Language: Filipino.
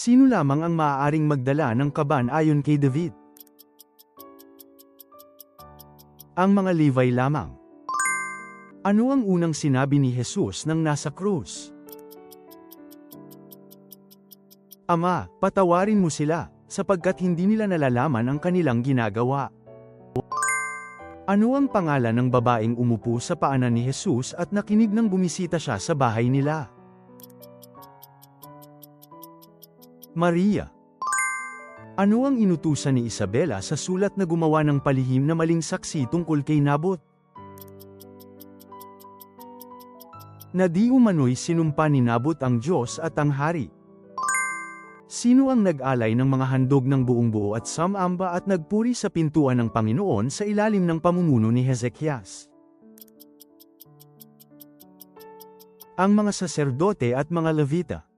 Sino lamang ang maaaring magdala ng kaban ayon kay David? Ang mga Levi lamang. Ano ang unang sinabi ni Jesus nang nasa krus? Ama, patawarin mo sila, sapagkat hindi nila nalalaman ang kanilang ginagawa. Ano ang pangalan ng babaeng umupo sa paanan ni Jesus at nakinig nang bumisita siya sa bahay nila? Maria. Ano ang inutusan ni Isabela sa sulat na gumawa ng palihim na maling saksi tungkol kay Nabot? Na di umano'y sinumpa ni Nabot ang Diyos at ang hari. Sino ang nag-alay ng mga handog ng buong buo at samamba at nagpuri sa pintuan ng Panginoon sa ilalim ng pamumuno ni Hezekias? Ang mga saserdote at mga Levita.